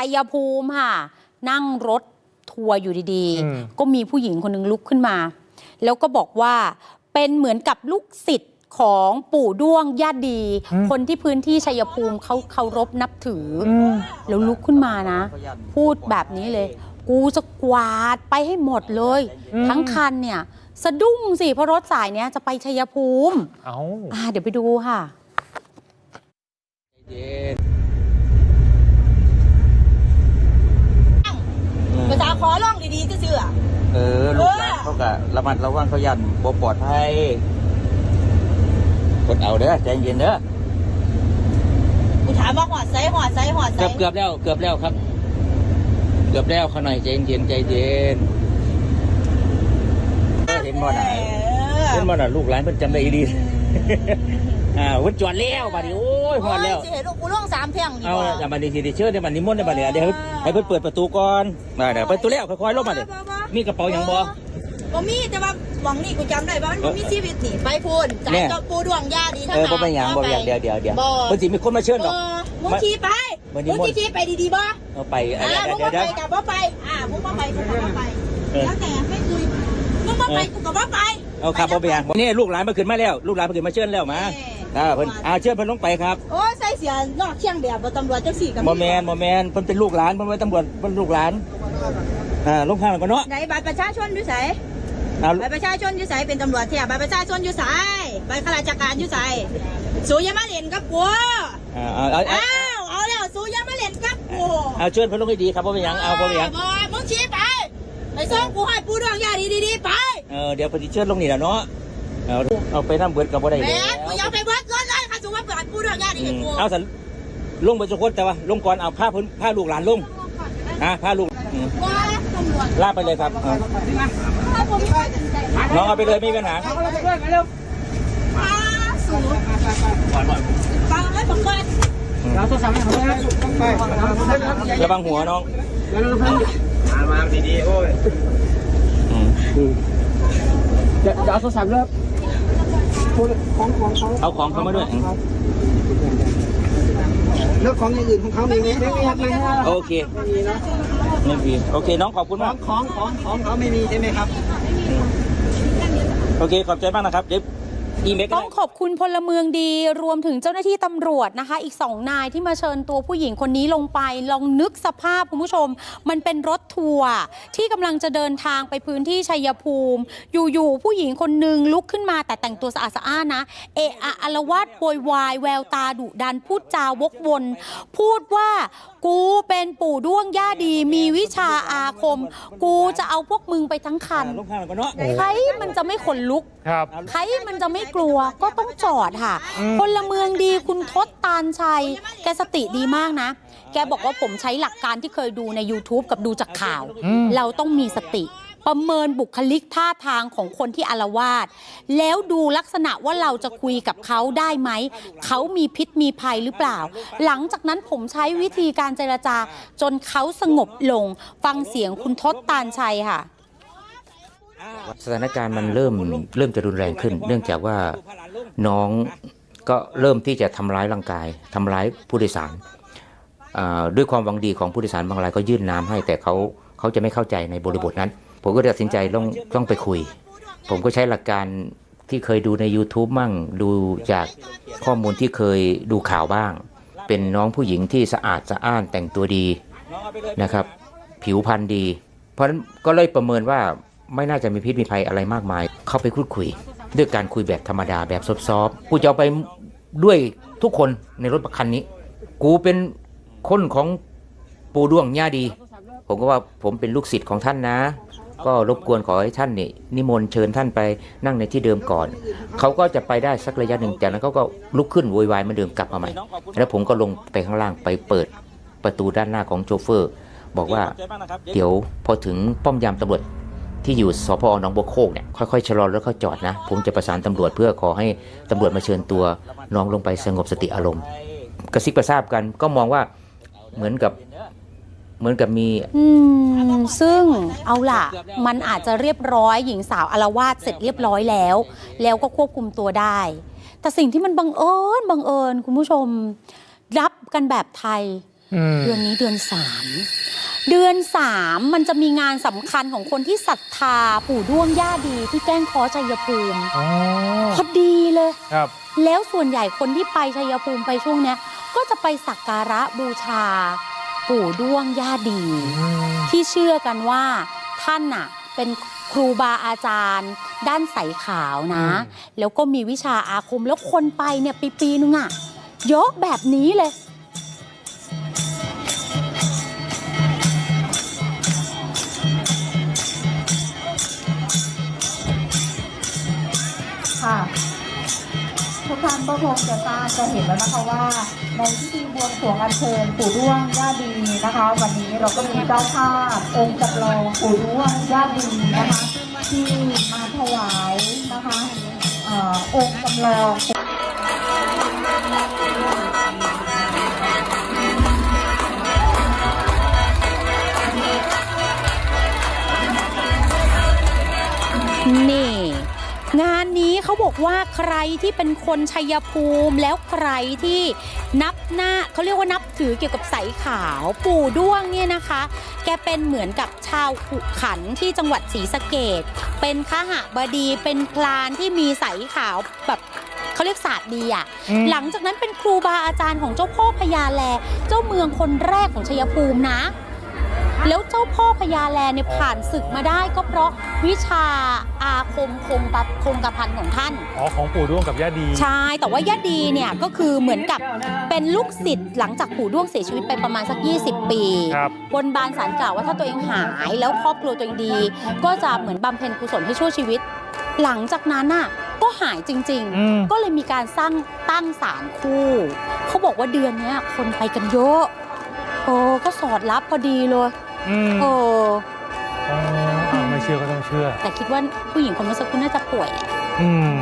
ชัยภูมิค่ะ นั่งรถทัวร์อยู่ดีอืมๆก็มีผู้หญิงคนหนึ่งลุกขึ้นมา แล้วก็บอกว่าเป็นเหมือนกับลูกศิษย์ของปู่ด้วงญาติดี คนที่พื้นที่ชัยภูมิเขาเคารพนับถือออืมแล้วลุกขึ้นมานะ พูดแบบนี้เลย กูจะกวาดไปให้หมดเลยอืมทั้งคันเนี่ย สะดุ้งสิเพราะรถสายเนี้ยจะไปชัยภูมิ เอ้าอ่าเดี๋ยวไปดูค่ะ เย็น ภาษาขอร้องดีๆก็เชื่อ เออ ลูกหลานเขาก็ ระมัดระวังเขายันบ่ปลอดภัยกดเอาเด้อใจเย็นเด้อกูถามว่าหอดไซหอดไซหอดไซเกือบเกือบแล้วเกือบแล้วครับ เกือบแล้วเขาหน่อยใจเย็นใจเย็นเออเห็นบ่ไหนะเห็นบ่น่ะลูกหลานเพิ่นจำได้ดีอ่าเพิ่นจอดแล้วบัดนี้โอ้ยฮอดแล้วโยสิเห็นลูกกูล่องสามเพียงดีเอากว่าอย่ามาดีทีดีเชิญเดี๋ยวมันนิมนต์เดี๋ยวบัดนี้เดี๋ยวให้เพิ่นเปิดประตูก่อนมาเดี๋ยวเปิดตัวแล้วค่อยๆลงมาเดี๋ยวมีกระเป๋าหยังบ่ บ่มีแต่ว่าหวังนี่กูจำได้ว่ามันบ่มีชีวิตนี่ไปพูนจ่าแน่ยกับปูดวงยาดีทั้งเออบ่นั้นเป็นหยังบ่เป็นหยังเดี๋ยวเดี๋ยวเดี๋ยวบ่เพิ่นสิมีคนมาเชิญดอก เออมึงขี่ไปวันนี้มึงมนต์ขี่ไปดีๆบ่เอาไปเออ่าอมึงเดี๋ยวบ่เดี๋ยว ไปกับบ่ไปอ่ามึงบ่ไปกูก็บ่ไปเออ แล้วแต่ไม่คุยมึงบ่ไปกูก็บ่ไปเอาครับบ่เป็นหยังนี่ลูกหลานมาขึ้นมาแล้ว ลูกหลานมาขึ้นมาเชิญแล้วมาอ่าเพิ่นอ่าเชิญเพิ่นลงไปครับ โอ้ยใส่เสียนอกเชียงแบบบ่ตำรวจจังสี่กับบ่แม่นบ่แม่นเพิ่นเป็นลูกหลานเพิ่นไว้ตำรวจเพิ่นลูกหลานอ่าลงข้างกันเนาะไหนบัตรประชาชนอยู่ไสอ่าบัตรประชาชนอยู่ไสเป็นตำรวจเทียบัตรประชาชนอยู่ไสใบข้าราชการอยู่ไสสูอย่ามาเล่นกับกูอ่าเอาเอาเอาอ้าวเอาแล้วสูอย่ามาเล่นกับกูเอาเชิญเพิ่นลงให้ดีครับบ่เป็นหยังเอาบ่เป็นหยังบ่มึงชี้ไปไปส่งกูให้ปูดวงยาดีดีๆไปเออเดี๋ยวเพิ่นสิเชิญลงนี่แหละเนาะเอาเอาไปนำเบิดก็บ่ได้แหแล้ม่กูอวยากไปเบิดรถเลยค่ะสูว่าเปิดปูดวงยาดีอืให้มกู เอาสันลงไปทุกคนแต่ว่าลงก่อนเอาพาเพิ่นพาลูกหลานลงอ่าพาลูกอืม ว่าตำรวจลากไปเลยครับเอาถ้าผมไม่ตัดสินใจน้องเอาไปเลยไม่มีปัญหาพาสูฟังให้ผมก่อนระวังหัวน้องมาดีๆโอ้ยอืมจะจะเอาโทรศัพท์แล้วของของเขาเอาของเขามาด้วยอืมแล้วของอย่างอื่นของเขามีไหมไม่มีครับไม่มีโอเค ไม่มีโอเคน้องขอบคุณขอมางกของของของเขาไม่มีใช่ไหมครับ โอเคขอบใจมากนะครับเดี๋ยว อีเมลก็ต้องได้ ขอบคุณพลเมืองดีรวมถึงเจ้าหน้าที่ตำรวจนะคะ อีกสองนายที่มาเชิญตัวผู้หญิงคนนี้ลงไป ลองนึกสภาพคุณผู้ชม มันเป็นรถทัวร์ที่กำลังจะเดินทางไปพื้นที่ชัยภูมิ อยู่ๆผู้หญิงคนหนึ่งลุกขึ้นมาแต่แต่งตัวสะอาดสะอ้านนะ เอะอะอารวาสโวยวาย แววตาดุดันพูดจาวกวนพูดว่ากูเป็นปู่ด้วงย่าดี มีวิชาอาคม กูจะเอาพวกมึงไปทั้งคัน ลงข้างกันเนาะ ใครมันจะไม่ขนลุก ครับ ใครมันจะไม่กลัวก็ต้องจอดค่ะอืมพลเมืองดีคุณทศตาลชัย แกสติดีมากนะ แกบอกว่าผมใช้หลักการที่เคยดูใน YouTube กับดูจากข่าวอืมเราต้องมีสติ ประเมินบุคลิกท่าทางของคนที่อารวาสแล้วดูลักษณะว่าเราจะคุยกับเขาได้ไหม เขามีพิษมีภัยหรือเปล่า หลังจากนั้นผมใช้วิธีการเจรจา จนเขาสงบลง ฟังเสียงคุณทศตาลชัยค่ะ สถานการณ์มันเริ่มเริ่มจะรุนแรงขึ้น เนื่องจากว่าน้องก็เริ่มที่จะทำร้ายร่างกายทำร้ายผู้โดยสารด้วยความหวังดีของผู้โดยสารบางรายก็ยื่นน้ำให้ แต่เขาเขาจะไม่เข้าใจในบริบทนั้น ผมก็ตัดสินใจต้องต้องไปคุย ผมก็ใช้หลักการที่เคยดูใน YouTube มั่งดูจากข้อมูลที่เคยดูข่าวบ้าง เป็นน้องผู้หญิงที่สะอาดสะอ้านแต่งตัวดีน้องเอาไปเลยนะครับ ผิวพรรณดี เพราะฉะนั้นก็เลยประเมินว่า ไม่น่าจะมีพิษมีภัยอะไรมากมาย เข้าไปพูดคุย ด้วยการคุยแบบธรรมดาแบบซอฟๆกูจะเอาไปด้วยทุกคนในรถคันนี้ กูเป็นคนของปูด้วงย่าดี ผมก็ว่าผมเป็นลูกศิษย์ของท่านนะ ก็รบกวนขอให้ท่านนี่นิมนต์เชิญท่านไปนั่งในที่เดิมก่อน เขาก็จะไปได้สักระยะหนึ่งจากนั้นเขาก็ลุกขึ้นโวยวายมาเดิมกลับมาใหม่ แล้วผมก็ลงไปข้างล่างไปเปิดประตูด้านหน้าของโชเฟอร์ บอกว่าเดี๋ยวพอถึงป้อมยามตำรวจ ที่อยู่สพหนองบัวโคกเนี่ยค่อยๆชะลอแล้วก็จอดนะ ผมจะประสานตำรวจเพื่อขอให้ตำรวจมาเชิญตัวน้องลงไปสงบสติอารมณ์ กระซิบกระซาบกันก็มองว่าเหมือนกับเหมือนกับมีอืมซึ่งเอาล่ะ มันอาจจะเรียบร้อยหญิงสาวอารวาสเสร็จเรียบร้อยแล้ว แล้วก็ควบคุมตัวได้ แต่สิ่งที่มันบังเอิญบังเอิญคุณผู้ชม รับกันแบบไทยอืมเดือนนี้เดือนสาม เดือนสามมันจะมีงานสำคัญของคนที่ศรัทธาปู่ด้วงย่าดีที่แก้งเคอชัยภูมิอ๋อพอดีเลยครับ แล้วส่วนใหญ่คนที่ไปชัยภูมิไปช่วงเนี้ย ก็จะไปสักการะบูชา ปู่ด้วงย่าดีอืมที่เชื่อกันว่าท่านน่ะเป็นครูบาอาจารย์ ด้านใสขาวนะ แล้วก็มีวิชาอาคมแล้วคนไปเนี่ยปีปีๆนึงอะเยอะแบบนี้เลย ค่ะ ทุกท่านก็คงจะทราบจะเห็นแล้วนะคะว่า ในพิธีบวงสรวงอัญเชิญปู่ด้วงย่าดีนะคะ วันนี้เราก็มีเจ้าภาพองค์จำลองปู่ด้วงย่าดีนะคะ ที่มาถวายนะคะเอ่อองค์จำลองนี่ งานนี้เขาบอกว่าใครที่เป็นคนชัยภูมิแล้วใครที่นับหน้าเขาเรียกว่านับถือเกี่ยวกับใสขาวปู่ด้วงเนี่ยนะคะ แกเป็นเหมือนกับชาวขุขันธ์ที่จังหวัดศรีสะเกดเป็นขหบดีเป็นพลานที่มีใสขาวแบบเขาเรียกศาสตร์ดีอะอืมหลังจากนั้นเป็นครูบาอาจารย์ของเจ้าพ่อพญาแล เจ้าเมืองคนแรกของชัยภูมินะ แล้วเจ้าพ่อพญาแลเนี่ยผ่านศึกมาได้ก็เพราะวิชาอาคมคงกับคงกระพันของท่าน อ๋อ ของปู่ด้วงกับย่าดี ใช่ แต่ว่ายะดีเนี่ยก็คือเหมือนกับเป็นลูกศิษย์หลังจากปู่ด้วงเสียชีวิตไปประมาณสัก 20 ปีครับบนบานสารกล่าวว่าถ้าตัวเองหายแล้วครอบครัวตัวเองดี ก็จะเหมือนบำเพ็ญกุศลให้ชั่วชีวิต หลังจากนั้นน่ะก็หายจริง อืม ๆ ก็เลยมีการสร้างตั้งศาลคู่ เขาบอกว่าเดือนเนี้ยคนไปกันเยอะโอ้ก็สอดรับพอดีเลย อืมโอ้อ๋ออะไม่เชื่อก็ต้องเชื่อ แต่คิดว่าผู้หญิงคนเมื่อสักครู่น่าจะป่วยแหละ อืม